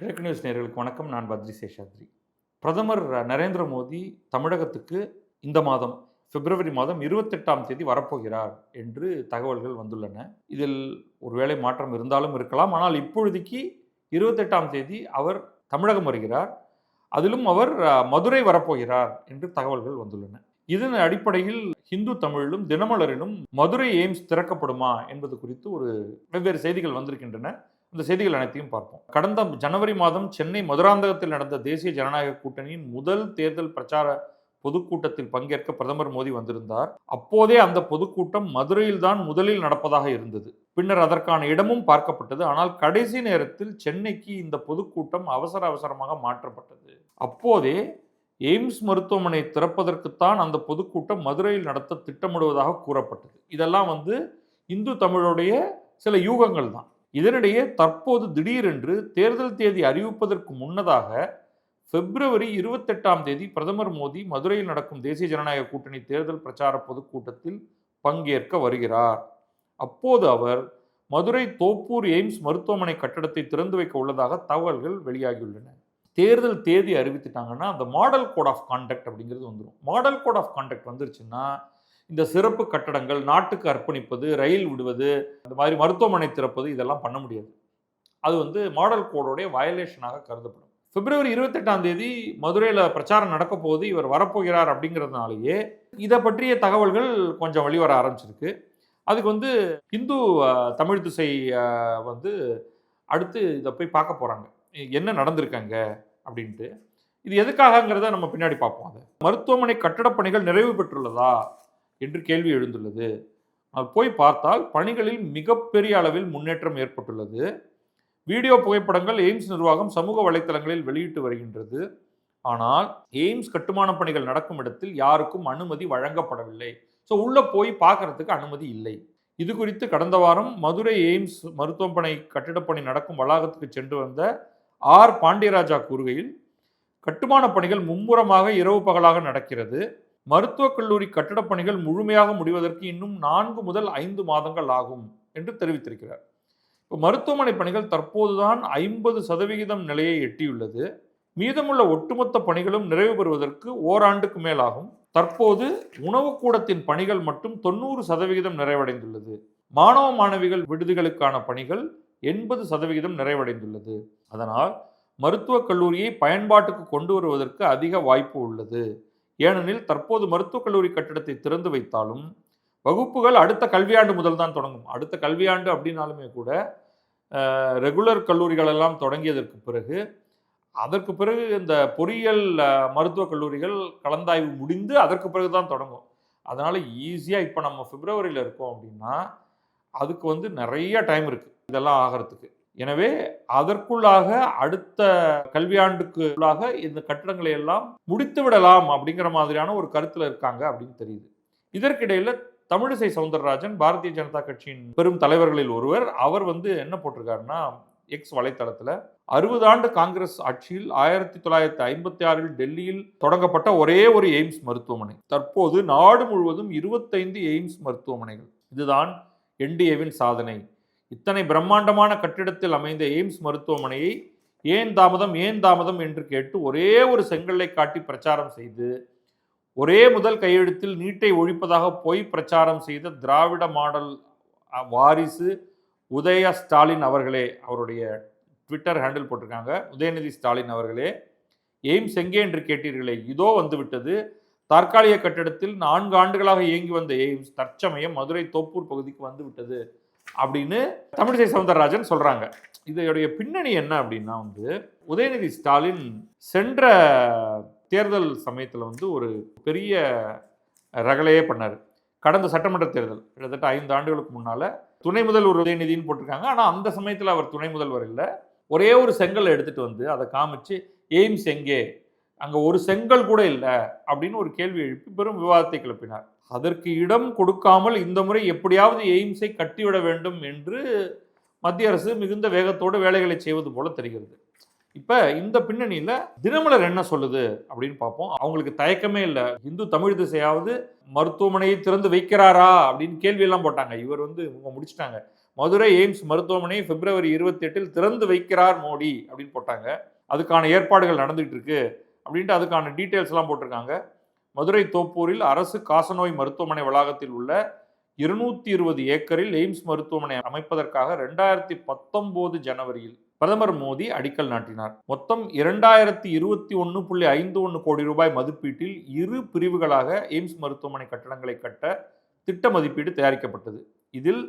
கிழக்கு நியூஸ் நேர்களுக்கு வணக்கம். நான் பத்ரி சேஷாத்ரி. பிரதமர் நரேந்திர மோடி தமிழகத்துக்கு இந்த மாதம் பிப்ரவரி மாதம் இருபத்தெட்டாம் தேதி வரப்போகிறார் என்று தகவல்கள் வந்துள்ளன. இதில் ஒருவேளை மாற்றம் இருந்தாலும் இருக்கலாம். ஆனால் இப்பொழுதைக்கு இருபத்தெட்டாம் தேதி அவர் தமிழகம் வருகிறார். அதிலும் அவர் மதுரை வரப்போகிறார் என்று தகவல்கள் வந்துள்ளன. இதன் அடிப்படையில் ஹிந்து தமிழிலும் தினமலரிலும் மதுரை எய்ம்ஸ் திறக்கப்படுமா என்பது குறித்து ஒரு வெவ்வேறு செய்திகள் வந்திருக்கின்றன. இந்த செய்திகள் அனைத்தையும் பார்ப்போம். கடந்த ஜனவரி மாதம் சென்னை மதுராந்தகத்தில் நடந்த தேசிய ஜனநாயக கூட்டணியின் முதல் தேர்தல் பிரச்சார பொதுக்கூட்டத்தில் பங்கேற்க பிரதமர் மோடி வந்திருந்தார். அப்போதே அந்த பொதுக்கூட்டம் மதுரையில் தான் முதலில் நடப்பதாக இருந்தது. பின்னர் அதற்கான இடமும் பார்க்கப்பட்டது. ஆனால் கடைசி நேரத்தில் சென்னைக்கு இந்த பொதுக்கூட்டம் அவசர அவசரமாக மாற்றப்பட்டது. அப்போதே எய்ம்ஸ் மருத்துவமனை திறப்பதற்குத்தான் அந்த பொதுக்கூட்டம் மதுரையில் நடத்த திட்டமிடுவதாக கூறப்பட்டது. இதெல்லாம் வந்து இந்து தமிழுடைய சில யூகங்கள் தான். இதனிடையே தற்போது திடீரென்று தேர்தல் தேதி அறிவிப்பதற்கு முன்னதாக பிப்ரவரி இருபத்தெட்டாம் தேதி பிரதமர் மோடி மதுரையில் நடக்கும் தேசிய ஜனநாயக கூட்டணி தேர்தல் பிரச்சார பொதுக்கூட்டத்தில் பங்கேற்க வருகிறார். அப்போது அவர் மதுரை தோப்பூர் எய்ம்ஸ் மருத்துவமனை கட்டடத்தை திறந்து வைக்க உள்ளதாக தகவல்கள் வெளியாகியுள்ளன. தேர்தல் தேதி அறிவித்துட்டாங்கன்னா அந்த மாடல் கோட் ஆஃப் கான்டக்ட் அப்படிங்கிறது வந்துடும் மாடல் கோட் ஆஃப் கான்டக்ட் வந்துருச்சுன்னா இந்த சிறப்பு கட்டடங்கள் நாட்டுக்கு அர்ப்பணிப்பது ரயில் விடுவது இந்த மாதிரி மருத்துவமனை திறப்பது இதெல்லாம் பண்ண முடியாது. அது வந்து மாடல் கோடோடைய வயலேஷனாக கருதப்படும். பிப்ரவரி இருபத்தெட்டாம் தேதி மதுரையில் பிரச்சாரம் நடக்க போது இவர் வரப்போகிறார் அப்படிங்கிறதுனாலேயே இதை பற்றிய தகவல்கள் கொஞ்சம் வெளிவர ஆரம்பிச்சிருக்கு. அதுக்கு வந்து இந்து தமிழ் திசை வந்து அடுத்து இதை போய் பார்க்க போகிறாங்க என்ன நடந்திருக்காங்க அப்படின்ட்டு. இது எதுக்காகங்கிறத நம்ம பின்னாடி பார்ப்போம் அதை. மருத்துவமனை கட்டடப்பணிகள் நிறைவு பெற்றுள்ளதா? என்று கேள்வி எழுந்துள்ளது. போய் பார்த்தால் பணிகளில் மிகப்பெரிய அளவில் முன்னேற்றம் ஏற்பட்டுள்ளது. வீடியோ புகைப்படங்கள் எய்ம்ஸ் நிர்வாகம் சமூக வலைத்தளங்களில் வெளியிட்டு வருகின்றது. ஆனால் எய்ம்ஸ் கட்டுமான பணிகள் நடக்கும் இடத்தில் யாருக்கும் அனுமதி வழங்கப்படவில்லை. ஸோ உள்ளே போய் பார்க்கறதுக்கு அனுமதி இல்லை. இது குறித்து கடந்த வாரம் மதுரை எய்ம்ஸ் மருத்துவமனை கட்டிடப்பணி நடக்கும் வளாகத்துக்கு சென்று வந்த ஆர். பாண்டியராஜா கூறுகையில் கட்டுமான பணிகள் மும்முரமாக இரவு பகலாக நடக்கிறது. மருத்துவக் கல்லூரி கட்டடப் பணிகள் முழுமையாக முடிவதற்கு இன்னும் நான்கு முதல் ஐந்து மாதங்கள் ஆகும் என்று தெரிவித்திருக்கிறார். இப்போ மருத்துவமனை பணிகள் தற்போதுதான் ஐம்பது சதவிகிதம் நிலையை எட்டியுள்ளது. மீதமுள்ள ஒட்டுமொத்த பணிகளும் நிறைவு பெறுவதற்கு ஓராண்டுக்கு மேலாகும். தற்போது உணவுக்கூடத்தின் பணிகள் மட்டும் தொண்ணூறு சதவிகிதம் நிறைவடைந்துள்ளது. மாணவ மாணவிகள் விடுதிகளுக்கான பணிகள் எண்பது சதவிகிதம் நிறைவடைந்துள்ளது. அதனால் மருத்துவக் கல்லூரியை பயன்பாட்டுக்கு கொண்டு வருவதற்கு அதிக வாய்ப்பு உள்ளது. ஏனெனில் தற்போது மருத்துவக் கல்லூரி கட்டிடத்தை திறந்து வைத்தாலும் வகுப்புகள் அடுத்த கல்வியாண்டு முதல் தான் தொடங்கும். அடுத்த கல்வியாண்டு அப்படின்னாலுமே கூட ரெகுலர் கல்லூரிகள் எல்லாம் தொடங்கியதற்கு பிறகு அதற்கு பிறகு இந்த பொறியியல் மருத்துவக் கல்லூரிகள் கலந்தாய்வு முடிந்து அதற்கு பிறகு தான் தொடங்கும். அதனால் ஈஸியாக இப்போ நம்ம பிப்ரவரியில் இருக்கோம் அப்படின்னா அதுக்கு வந்து நிறைய டைம் இருக்குது இதெல்லாம் ஆகிறதுக்கு. எனவே அதற்குள்ளாக அடுத்த கல்வியாண்டுக்கு உள்ளாக இந்த கட்டடங்களை எல்லாம் முடித்து விடலாம் அப்படிங்கிற மாதிரியான ஒரு கருத்தில் இருக்காங்க அப்படின்னு தெரியுது. இதற்கிடையில் தமிழிசை சவுந்தரராஜன் பாரதிய ஜனதா கட்சியின் பெரும் தலைவர்களில் ஒருவர் அவர் வந்து என்ன போட்டிருக்காருன்னா எக்ஸ் வலைத்தளத்தில் அறுபது ஆண்டு காங்கிரஸ் ஆட்சியில் ஆயிரத்தி தொள்ளாயிரத்தி ஐம்பத்தி ஆறில் டெல்லியில் தொடங்கப்பட்ட ஒரே ஒரு எய்ம்ஸ் மருத்துவமனை. தற்போது நாடு முழுவதும் இருபத்தைந்து எய்ம்ஸ் மருத்துவமனைகள். இதுதான் என்டிஏவின் சாதனை. இத்தனை பிரம்மாண்டமான கட்டிடத்தில் அமைந்த எய்ம்ஸ் மருத்துவமனையை ஏன் தாமதம் ஏன் தாமதம் என்று கேட்டு ஒரே ஒரு செங்கல்லை காட்டி பிரச்சாரம் செய்து ஒரே முதல் கையெழுத்தில் நீட்டை ஒழிப்பதாக பொய் பிரச்சாரம் செய்த திராவிட மாடல் வாரிசு உதய ஸ்டாலின் அவர்களே அவருடைய ட்விட்டர் ஹேண்டில் போட்டிருக்காங்க உதயநிதி ஸ்டாலின் அவர்களே எய்ம்ஸ் எங்கே என்று கேட்டீர்களே இதோ வந்துவிட்டது. தற்காலிக கட்டிடத்தில் நான்கு ஆண்டுகளாக இயங்கி வந்த எய்ம்ஸ் தற்சமயம் மதுரை தோப்பூர் பகுதிக்கு வந்துவிட்டது. அப்படின்னு தமிழிசை சவுந்தரராஜன் சொல்கிறாங்க இதோடைய பின்னணி என்ன அப்படின்னா வந்து உதயநிதி ஸ்டாலின் சென்ற தேர்தல் சமயத்தில் வந்து ஒரு பெரிய ரகலையே பண்ணார். கடந்த சட்டமன்ற தேர்தல் கிட்டத்தட்ட ஐந்து ஆண்டுகளுக்கு முன்னால் துணை முதல்வர் உதயநிதின்னு போட்டிருக்காங்க. ஆனால் அந்த சமயத்தில் அவர் துணை முதல்வர் இல்லை. ஒரே ஒரு செங்கல் எடுத்துகிட்டு வந்து அதை காமிச்சு எய்ம்ஸ் எங்கே? அங்கே ஒரு செங்கல் கூட இல்லை அப்படின்னு ஒரு கேள்வி எழுப்பி பெரும் விவாதத்தை கிளப்பினார். அதற்கு இடம் கொடுக்காமல் இந்த முறை எப்படியாவது எய்ம்ஸை கட்டிவிட வேண்டும் என்று மத்திய அரசு மிகுந்த வேகத்தோடு வேலைகளை செய்வது போல தெரிகிறது. இப்போ இந்த பின்னணியில் தினமலர் என்ன சொல்லுது அப்படின்னு பார்ப்போம். அவங்களுக்கு தயக்கமே இல்லை. இந்து தமிழ் திசையாவது மருத்துவமனையை திறந்து வைக்கிறாரா அப்படின்னு கேள்வியெல்லாம் போட்டாங்க. இவர் வந்து இவங்க முடிச்சிட்டாங்க. மதுரை எய்ம்ஸ் மருத்துவமனை பிப்ரவரி இருபத்தி எட்டில் திறந்து வைக்கிறார் மோடி அப்படின்னு போட்டாங்க. அதுக்கான ஏற்பாடுகள் நடந்துகிட்டு இருக்கு. அப்படின்ட்டு அதுக்கான டீட்டெயில்ஸ்லாம் போட்டிருக்காங்க. மதுரை தோப்பூரில் அரசு காசநோய் மருத்துவமனை வளாகத்தில் உள்ள இருநூத்தி இருபது ஏக்கரில் எய்ம்ஸ் மருத்துவமனை அமைப்பதற்காக ரெண்டாயிரத்தி பத்தொன்பது ஜனவரியில் பிரதமர் மோடி அடிக்கல் நாட்டினார். மொத்தம் இரண்டாயிரத்தி இருபத்தி ஒன்று புள்ளி ஐந்து ஒன்று கோடி ரூபாய் மதிப்பீட்டில் இரு பிரிவுகளாக எய்ம்ஸ் மருத்துவமனை கட்டடங்களை கட்ட திட்ட மதிப்பீடு தயாரிக்கப்பட்டது. இதில்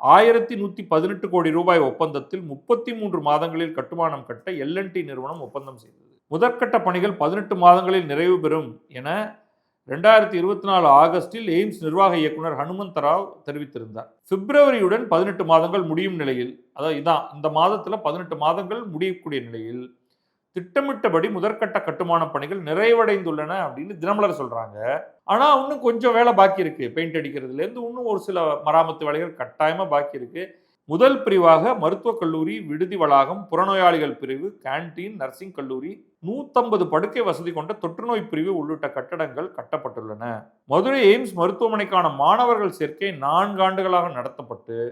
ஆயிரத்தி நூற்றி பதினெட்டு கோடி ரூபாய் ஒப்பந்தத்தில் முப்பத்தி மூன்று மாதங்களில் கட்டுமானம் கட்ட எல்என்டி நிறுவனம் ஒப்பந்தம் செய்தது. முதற்கட்ட பணிகள் பதினெட்டு மாதங்களில் நிறைவு பெறும் என ரெண்டாயிரத்தி இருபத்தி நாலு ஆகஸ்டில் எய்ம்ஸ் நிர்வாக இயக்குனர் ஹனுமந்த ராவ் தெரிவித்திருந்தார். பிப்ரவரியுடன் பதினெட்டு மாதங்கள் முடியும் நிலையில் அதாவது இதான் இந்த மாதத்தில் பதினெட்டு மாதங்கள் முடியக்கூடிய நிலையில் திட்டமிட்டபடி முதற்கட்ட கட்டுமான பணிகள் நிறைவடைந்துள்ளன அப்படின்னு தினமலர் சொல்கிறாங்க ஆனால் இன்னும் கொஞ்சம் வேலை பாக்கி இருக்குது பெயிண்ட் அடிக்கிறதுலேருந்து இன்னும் ஒரு சில மராமத்து வேலைகள் கட்டாயமாக பாக்கி இருக்குது முதல் பிரிவாக மருத்துவக் கல்லூரி விடுதி வளாகம் புறநோயாளிகள் பிரிவு கேண்டீன் நர்சிங் கல்லூரி நூத்தம்பது படுக்கை வசதி கொண்ட தொற்றுநோய் பிரிவு உள்ளிட்ட கட்டடங்கள் கட்டப்பட்டுள்ளன. மதுரை எய்ம்ஸ் மருத்துவமனைக்கான மாணவர்கள் சேர்க்கை நான்கு ஆண்டுகளாக நடத்தப்பட்டு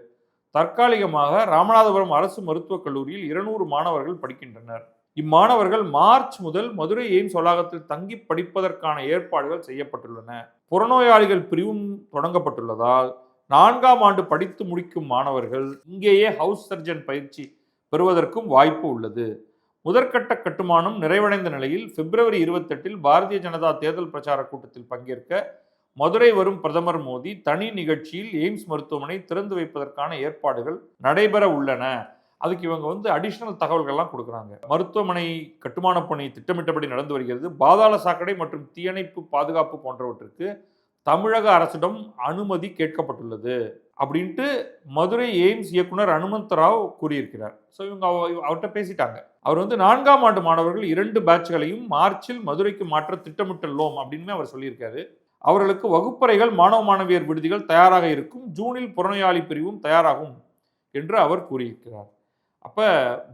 தற்காலிகமாக ராமநாதபுரம் அரசு மருத்துவக் கல்லூரியில் இருநூறு மாணவர்கள் படிக்கின்றனர். இம்மாணவர்கள் மார்ச் முதல் மதுரை எய்ம்ஸ் வளாகத்தில் தங்கி படிப்பதற்கான ஏற்பாடுகள் செய்யப்பட்டுள்ளன. புறநோயாளிகள் பிரிவும் தொடங்கப்பட்டுள்ளதால் நான்காம் ஆண்டு படித்து முடிக்கும் மாணவர்கள் இங்கேயே ஹவுஸ் சர்ஜன் பயிற்சி பெறுவதற்கும் வாய்ப்பு உள்ளது. முதற்கட்ட கட்டுமானம் நிறைவடைந்த நிலையில் பிப்ரவரி இருபத்தெட்டில் பாரதிய ஜனதா தேர்தல் பிரச்சார கூட்டத்தில் பங்கேற்க மதுரை வரும் பிரதமர் மோடி தனி நிகழ்ச்சியில் எய்ம்ஸ் மருத்துவமனை திறந்து வைப்பதற்கான ஏற்பாடுகள் நடைபெற உள்ளன. அதுக்கு இவங்க வந்து அடிஷனல் தகவல்கள்லாம் கொடுக்குறாங்க. மருத்துவமனை கட்டுமானப் பணி திட்டமிட்டபடி நடந்து வருகிறது. பாதாள சாக்கடை மற்றும் தீயணைப்பு பாதுகாப்பு போன்றவற்றுக்கு தமிழக அரசிடம் அனுமதி கேட்கப்பட்டுள்ளது. அப்படின்ட்டு மதுரை எய்ம்ஸ் இயக்குனர் அனுமந்த ராவ் கூறியிருக்கிறார். ஸோ இவங்க அவ- அவர்கிட்ட பேசிட்டாங்க. அவர் வந்து நான்காம் ஆண்டு மாணவர்கள் இரண்டு பேட்ச்களையும் மார்ச்சில் மதுரைக்கு மாற்ற திட்டமிட்டுள்ளோம் அப்படின்னு அவர் சொல்லியிருக்காரு. அவர்களுக்கு வகுப்பறைகள் மாணவ மாணவியர் விடுதிகள் தயாராக இருக்கும். ஜூனில் புறநோயாளி பிரிவும் தயாராகும் என்று அவர் கூறியிருக்கிறார். அப்போ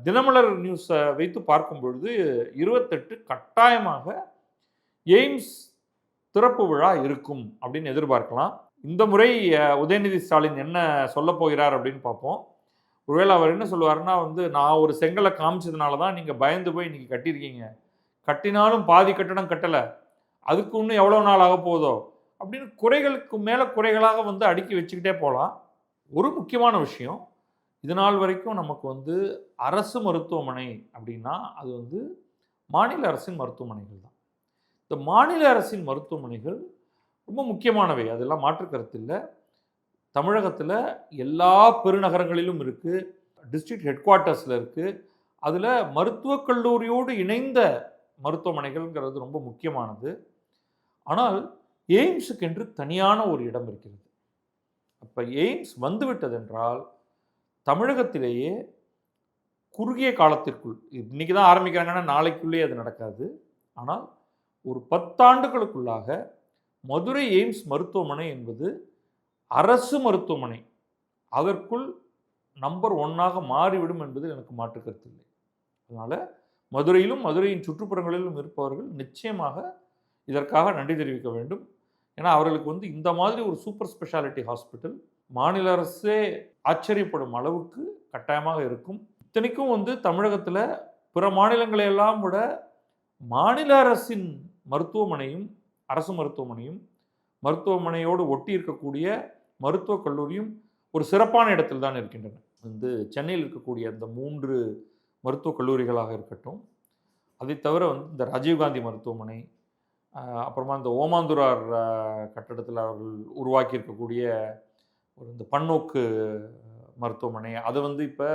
தினமலர் நியூஸை வைத்து பார்க்கும் பொழுது இருபத்தெட்டு கட்டாயமாக எய்ம்ஸ் திறப்பு விழா இருக்கும் அப்படின்னு எதிர்பார்க்கலாம். இந்த முறை உதயநிதி ஸ்டாலின் என்ன சொல்ல போகிறார் அப்படின்னு பார்ப்போம். ஒருவேளை அவர் என்ன சொல்லுவாருன்னா வந்து நான் ஒரு செங்கலை காமிச்சதுனால தான் நீங்கள் பயந்து போய் நீங்கள் கட்டியிருக்கீங்க. கட்டினாலும் பாதி கட்டணம் கட்டலை. அதுக்கு இன்னும் எவ்வளோ நாள் ஆக போதோ அப்படின்னு குறைகளுக்கு மேலே குறைகளாக வந்து அடுக்கி வச்சுக்கிட்டே போகலாம். ஒரு முக்கியமான விஷயம் இது நாள் வரைக்கும் நமக்கு வந்து அரசு மருத்துவமனை அப்படின்னா அது வந்து மாநில அரசின் மருத்துவமனைகள் தான். இந்த மாநில அரசின் மருத்துவமனைகள் ரொம்ப முக்கியமானவை. அதெல்லாம் மாற்று கருத்து இல்லை. தமிழகத்தில் எல்லா பெருநகரங்களிலும் இருக்குது டிஸ்ட்ரிக்ட் ஹெட் குவார்ட்டர்ஸில் இருக்குது அதில் மருத்துவக் கல்லூரியோடு இணைந்த மருத்துவமனைகள்ங்கிறது ரொம்ப முக்கியமானது. ஆனால் எய்ம்ஸுக்கென்று தனியான ஒரு இடம் இருக்கிறது. அப்போ எய்ம்ஸ் வந்துவிட்டதென்றால் தமிழகத்திலேயே குறுகிய காலத்திற்குள் இன்றைக்கி தான் ஆரம்பிக்கிறாங்கன்னா நாளைக்குள்ளேயே அது நடக்காது. ஆனால் ஒரு பத்தாண்டுகளுக்குள்ளாக மதுரை எய்ம்ஸ் மருத்துவமனை என்பது அரசு மருத்துவமனை. அதற்குள் நம்பர் ஒன்னாக மாறிவிடும் என்பது எனக்கு மாற்று கருத்து இல்லை அதனால் மதுரையிலும் மதுரையின் சுற்றுப்புறங்களிலும் இருப்பவர்கள் நிச்சயமாக இதற்காக நன்றி தெரிவிக்க வேண்டும். ஏன்னா அவர்களுக்கு வந்து இந்த மாதிரி ஒரு சூப்பர் ஸ்பெஷாலிட்டி ஹாஸ்பிட்டல் மாநில அரசே ஆச்சரியப்படும் அளவுக்கு கட்டாயமாக இருக்கும். இத்தனைக்கும் வந்து தமிழகத்தில் பிற மாநிலங்களையெல்லாம் விட மாநில அரசின் மருத்துவமனையும் அரசு மருத்துவமனையும் மருத்துவமனையோடு ஒட்டி இருக்கக்கூடிய மருத்துவக் கல்லூரியும் ஒரு சிறப்பான இடத்தில் தான் இருக்கின்றன. வந்து சென்னையில் இருக்கக்கூடிய அந்த மூன்று மருத்துவக் கல்லூரிகளாக இருக்கட்டும் அதை தவிர வந்து இந்த ராஜீவ்காந்தி மருத்துவமனை அப்புறமா இந்த ஓமாந்துரார் கட்டடத்தில் அவர்கள் உருவாக்கி இருக்கக்கூடிய ஒரு இந்த பன்னோக்கு மருத்துவமனை அது வந்து இப்போ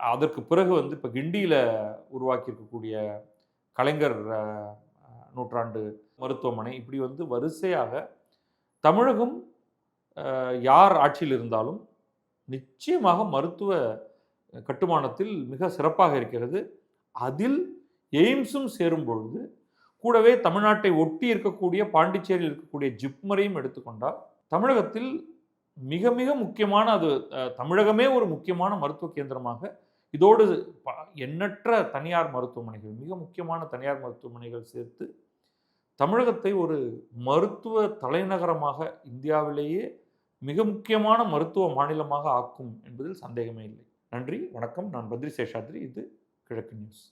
அதற்கு பிறகு வந்து இப்போ கிண்டியில் உருவாக்கி இருக்கக்கூடிய கலைஞர் நூற்றாண்டு மருத்துவமனை. இப்படி வந்து வரிசையாக தமிழகம் யார் ஆட்சியில் இருந்தாலும் நிச்சயமாக மருத்துவ கட்டுமானத்தில் மிக சிறப்பாக இருக்கிறது. அதில் எய்ம்ஸும் சேரும் பொழுது கூடவே தமிழ்நாட்டை ஒட்டி இருக்கக்கூடிய பாண்டிச்சேரியில் இருக்கக்கூடிய ஜிப்மரையும் எடுத்துக்கொண்டால் தமிழகத்தில் மிக மிக முக்கியமான அது தமிழகமே ஒரு முக்கியமான மருத்துவ கேந்திரமாக இதோடு ப- எண்ணற்ற தனியார் மருத்துவமனைகள் மிக முக்கியமான தனியார் மருத்துவமனைகள் சேர்த்து தமிழகத்தை ஒரு மருத்துவ தலைநகரமாக இந்தியாவிலேயே மிக முக்கியமான மருத்துவ மாநிலமாக ஆக்கும் என்பதில் சந்தேகமே இல்லை. நன்றி வணக்கம். நான் பத்ரி சேஷாத்ரி. இது கிழக்கு நியூஸ்.